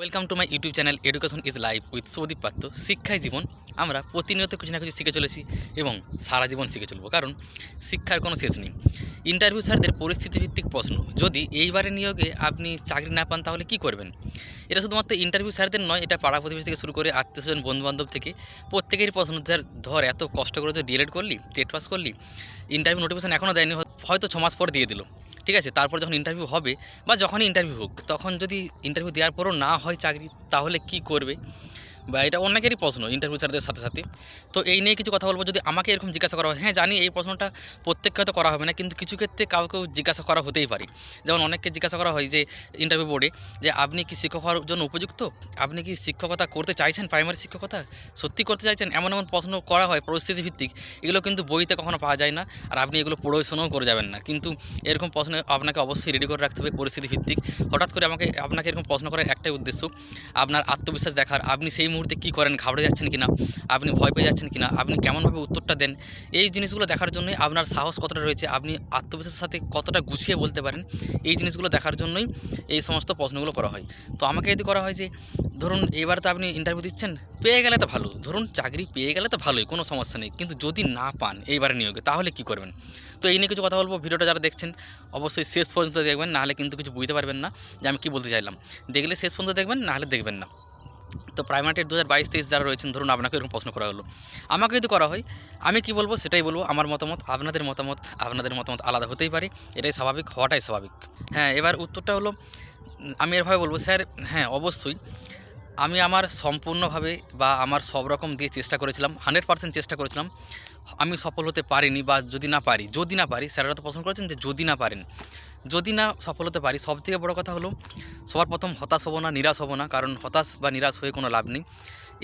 Welcome to my YouTube channel education is life with Soudip Patra শিক্ষায় জীবন আমরা প্রতিনিয়ত কিছু না কিছু শিখে চলেছি এবং সারা জীবন শিখে চলবো কারণ শিক্ষার কোনো শেষ নেই ইন্টারভিউ স্যারদের পরিস্থিতিভিত্তিক প্রশ্ন যদি এইবারে নিয়োগে আপনি চাকরি না পান তাহলে কি করবেন এটা শুধুমাত্র ইন্টারভিউ স্যারদের নয় এটা পাড়া প্রতিবেশী থেকে শুরু করে আত্মীয় স্বজন বন্ধুবান্ধব থেকে প্রত্যেকেরই প্রশ্ন ধর ধর এত কষ্ট করে তো ডিএলএড করলি টেট পাস করলি ইন্টারভিউ নোটিফিকেশন এখনও দেয়নি হয়তো ছ মাস পর দিয়ে দিল। ঠিক আছে? তারপর যখন ইন্টারভিউ হবে বা যখনই ইন্টারভিউ হোক, তখন যদি ইন্টারভিউ দেওয়ার পরও না হয় চাকরি, তাহলে কি করবে? বা এটা অনেকেরই প্রশ্ন ইন্টারভিউ স্যারদের সাথে সাথে। তো এই নিয়ে কিছু কথা বলব, যদি আমাকে এরকম জিজ্ঞাসা করা হয় হ্যাঁ জানি এই প্রশ্নটা প্রত্যেককে হয়তো করা হবে না, কিন্তু কিছু ক্ষেত্রে কাউকেও জিজ্ঞাসা করা হতেই পারে। যেমন অনেককে জিজ্ঞাসা করা হয় যে ইন্টারভিউ বোর্ডে যে, আপনি কি শিক্ষক হওয়ার জন্য উপযুক্ত? আপনি কি শিক্ষকতা করতে চাইছেন প্রাইমারি শিক্ষকতা? সত্যি করতে চাইছেন? এমন এমন প্রশ্ন করা হয় পরিস্থিতি ভিত্তিক। এগুলো কিন্তু বইতে কখনো পাওয়া যায় না আর আপনি এগুলো পড়াশোনাও করে যাবেন না। কিন্তু এরকম প্রশ্ন আপনাকে অবশ্যই রেডি করে রাখতে হবে পরিস্থিতি ভিত্তিক। হঠাৎ করে আমাকে, আপনাকে এরকম প্রশ্ন করার একটাই উদ্দেশ্য, আপনার আত্মবিশ্বাস দেখার। আপনি সেই মুহূর্তে কি করেন, ঘাবড়ে যাচ্ছেন কিনা, আপনি ভয় পেয়ে যাচ্ছেন কিনা, আপনি কেমনভাবে উত্তরটা দেন, এই জিনিসগুলো দেখার জন্যই আপনার সাহস কতটা রয়েছে, আপনি আত্মবিশ্বাসের সাথে কতটা গুছিয়ে বলতে পারেন, এই জিনিসগুলো দেখার জন্যই এই সমস্ত প্রশ্নগুলো করা হয়। তো আমাকে যদি করা হয় যে, ধরুন এবার তো আপনি ইন্টারভিউ দিচ্ছেন, পেয়ে গেলে তো ভালো, ধরুন চাকরি পেয়ে গেলে তো ভালোই, কোনো সমস্যা নেই, কিন্তু যদি না পান এইবারে নিয়োগে, তাহলে কি করবেন? তো এই নিয়ে কিছু কথা বলব, ভিডিওটা যারা দেখছেন, অবশ্যই শেষ পর্যন্ত দেখবেন, নাহলে কিন্তু কিছু বুঝতে পারবেন না, যে আমি কী বলতে চাইলাম। দেখলে শেষ পর্যন্ত দেখবেন, নাহলে দেখবেন না। তো প্রাইমারি দু হাজার বাইশ, তেইশ যারা রয়েছেন, ধরুন আপনাকে এরকম প্রশ্ন করা হলো। আমাকে যদি করা হয়, আমি কি বলব? সেটাই বলব, আমার মতামত, আপনাদের মতামত আপনাদের মতামত আলাদা হতেই পারে। এটাই স্বাভাবিক, হওয়াটাই স্বাভাবিক। হ্যাঁ এবার উত্তরটা হলো, আমি এরভাবে বলব, স্যার হ্যাঁ অবশ্যই। আমি আমার সম্পূর্ণভাবে বা আমার সব রকম দিয়ে চেষ্টা করেছিলাম, হান্ড্রেড পার্সেন্ট চেষ্টা করেছিলাম। আমি সফল হতে পারিনি বা যদি না পারি, যদি না পারি, স্যারেরা তো পছন্দ করেছেন যে যদি না পারেন। যদি না সফল হতে পারি সব থেকে বড়ো কথা হলো, সবার প্রথম হতাশ হব না, নিরাশ হব না, কারণ হতাশ বা নিরাশ হয়ে কোনো লাভ নেই।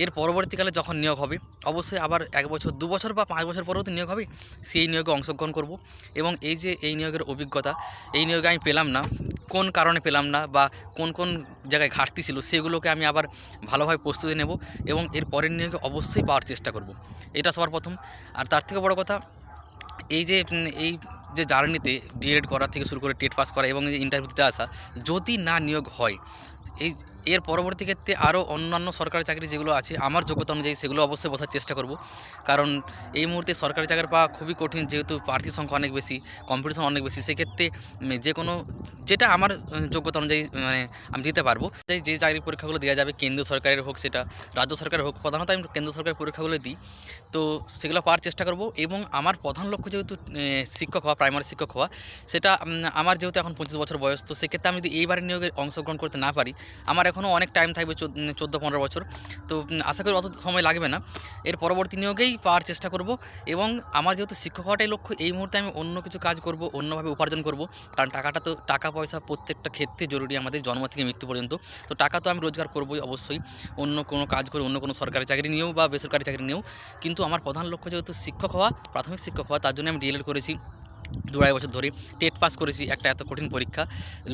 এর পরবর্তীকালে যখন নিয়োগ হবে, অবশ্যই আবার এক বছর, দু বছর বা পাঁচ বছর পরেও তো নিয়োগ হবে, সেই নিয়োগে অংশগ্রহণ করব। এবং এই যে এই নিয়োগের অভিজ্ঞতা, এই নিয়োগে আমি পেলাম না, কোন কারণে পেলাম না বা কোন কোন জায়গায় ঘাটতি ছিল, সেগুলোকে আমি আবার ভালোভাবে প্রস্তুতি নেব এবং এর পরের নিয়োগে অবশ্যই পাওয়ার চেষ্টা করব। এটা সবার প্রথম। আর তার থেকে বড় কথা, এই যে এই যে জার্নিতে ডিএড করা থেকে শুরু করে টেট পাস করা এবং ইন্টারভিউ দিতে আসা, যদি না নিয়োগ হয়, এই এর পরবর্তী ক্ষেত্রে আরও অন্যান্য সরকারি চাকরি যেগুলো আছে, আমার যোগ্যতা অনুযায়ী সেগুলো অবশ্যই বসার চেষ্টা করব। কারণ এই মুহূর্তে সরকারি চাকরি পাওয়া খুবই কঠিন, যেহেতু প্রার্থীর সংখ্যা অনেক বেশি কম্পিটিশন অনেক বেশি, সেক্ষেত্রে যে কোনো যেটা আমার যোগ্যতা অনুযায়ী মানে আমি দিতে পারব। যে যে চাকরি পরীক্ষাগুলো দেওয়া যাবে, কেন্দ্রীয় সরকারের হোক সেটা, রাজ্য সরকারের হোক, প্রধানত আমি কেন্দ্র সরকারের পরীক্ষাগুলো দিই। তো সেগুলো পাওয়ার চেষ্টা করব এবং আমার প্রধান লক্ষ্য যেহেতু শিক্ষক হওয়া প্রাইমারি শিক্ষক হওয়া, সেটা আমার যেহেতু এখন পঁচিশ বছর বয়স, তো সেক্ষেত্রে আমি যদি এইবারের নিয়োগে অংশগ্রহণ করতে না পারি, আমার এখনও অনেক টাইম থাকবে চোদ্দ পনেরো বছর। তো আশা করি অত সময় লাগবে না। এর পরবর্তী নিয়োগেই পাওয়ার চেষ্টা করব এবং আমার যেহেতু শিক্ষক হওয়াটাই লক্ষ্য, এই মুহূর্তে আমি অন্য কিছু কাজ করব, অন্যভাবে উপার্জন করব। কারণ টাকাটা তো, টাকা পয়সা প্রত্যেকটা ক্ষেত্রে জরুরি আমাদের জন্ম থেকে মৃত্যু পর্যন্ত। তো টাকা তো আমি রোজগার করবই অবশ্যই। অন্য কোনো কাজ করে অন্য কোনো সরকারি চাকরি নিয়েও বা বেসরকারি চাকরি নিয়েও। কিন্তু আমার প্রধান লক্ষ্য যেহেতু শিক্ষক হওয়া, প্রাথমিক শিক্ষক হওয়া, তার জন্য আমি ডিএলএড করেছি। দু আড়াই বছর ধরে টেট পাস করেছি একটা এত কঠিন পরীক্ষা।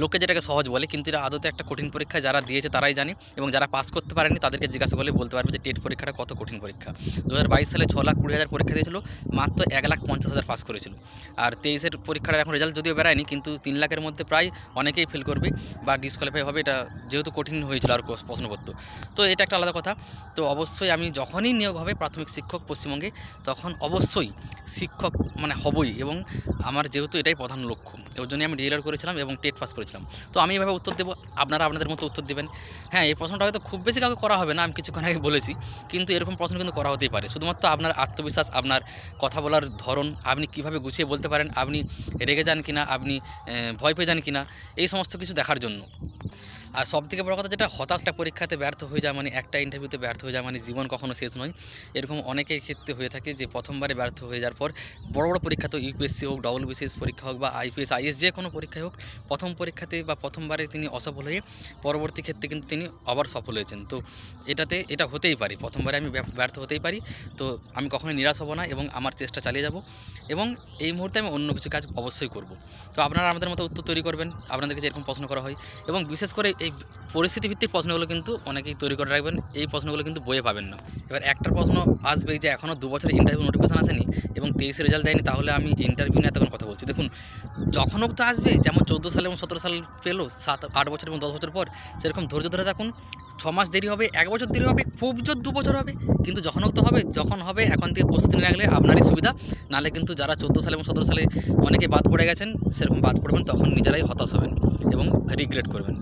লোকে যেটাকে সহজ বলে, কিন্তু এটা আদতে একটা কঠিন পরীক্ষা যারা দিয়েছে তারাই জানে এবং যারা পাস করতে পারেনি তাদেরকে জিজ্ঞাসা করলে বলতে পারবে যে টেট পরীক্ষাটা কত কঠিন পরীক্ষা। দু হাজার বাইশ সালে ছ লাখ কুড়ি হাজার পরীক্ষা দিয়েছিল, মাত্র এক লাখ পঞ্চাশ হাজার পাস করেছিল। আর তেইশের পরীক্ষার এখন রেজাল্ট যদিও বেরায়নি, কিন্তু তিন লাখের মধ্যে প্রায় অনেকেই ফেল করবে বা ডিসকোয়ালিফাই হবে, এটা যেহেতু কঠিন হয়েছিল আর প্রশ্নপত্র। তো এটা একটা আলাদা কথা। তো অবশ্যই আমি যখনই নিয়োগ হবে প্রাথমিক শিক্ষক পশ্চিমবঙ্গে, তখন অবশ্যই শিক্ষক মানে হবই এবং আমার যেহেতু এটাই প্রধান লক্ষ্য, ওর জন্যই আমি ডিএলআর করেছিলাম এবং টেট পাস করেছিলাম। তো আমি এভাবে উত্তর দেবো, আপনারা আপনাদের মতো উত্তর দেবেন। হ্যাঁ এই প্রশ্নটা হয়তো খুব বেশি কাউকে করা হবে না, আমি কিছুক্ষণ আগে বলেছি, কিন্তু এরকম প্রশ্ন কিন্তু করা হতেই পারে। শুধুমাত্র আপনার আত্মবিশ্বাস, আপনার কথা বলার ধরন, আপনি কীভাবে গুছিয়ে বলতে পারেন, আপনি রেগে যান কিনা, আপনি ভয় পেয়ে যান কিনা, এই সমস্ত কিছু দেখার জন্য। আর সব থেকে বড় কথা যেটা, হতাশটা পরীক্ষাতে ব্যর্থ হয়ে যায় মানে একটা ইন্টারভিউতে ব্যর্থ হয়ে যায় মানে জীবন কখনো শেষ নয়। এরকম অনেকের ক্ষেত্রে হয়ে থাকে যে, প্রথমবারে ব্যর্থ হয়ে যাওয়ার পর বড় বড় পরীক্ষা তো ইউপিএসসি হোক ডবল বিসিএস পরীক্ষা হোক বা আইপিএস আইএস যে কোনো পরীক্ষায় হোক, প্রথম পরীক্ষাতে বা প্রথমবারে তিনি অসফল হয়ে পরবর্তী ক্ষেত্রে কিন্তু তিনি আবার সফল হয়েছেন। তো এটাতে, এটা হতেই পারি। প্রথমবারে আমি ব্যর্থ- ব্যর্থ হতেই পারি। তো আমি কখনোই নিরাশ হব না এবং আমার চেষ্টা চালিয়ে যাব। এবং এই মুহূর্তে আমি অন্য কিছু কাজ অবশ্যই করব। তো আপনারা আমাদের মতো উত্তর তৈরি করবেন, আপনাদেরকে যেরকম প্রশ্ন করা হয় এবং বিশেষ করে এই পরিস্থিতি ভিত্তিক প্রশ্নগুলো কিন্তু অনেকেই তৈরি করে রাখবেন, এই প্রশ্নগুলো কিন্তু বইয়ে পাবেন না। এবার একটা প্রশ্ন আসবেই যে এখনও দু বছর ইন্টারভিউ নোটিফিকেশন আসেনি এবং তেইশে রেজাল্ট দেয়নি, তাহলে আমি ইন্টারভিউ নিয়ে এতক্ষণ কথা বলছি। দেখুন, যখন তো আসবে, যেমন চোদ্দ সাল এবং সতেরো সাল পেল, সাত আট বছর এবং দশ বছর পর, সেরকম ধৈর্য ধরে থাকুন। ছ মাস দেরি হবে, এক বছর দেরি হবে, খুব জোর দু বছর হবে। কিন্তু যখন তো হবে, যখন হবে, এখন থেকে প্রস্তুতি রাখলে আপনারই সুবিধা। নাহলে কিন্তু যারা চোদ্দ সালে এবং সতেরো সালে অনেকে বাদ পড়ে গেছেন, সেরকম বাদ পড়বেন, তখন নিজেরাই হতাশ হবেন এবং রিগ্রেট করবেন।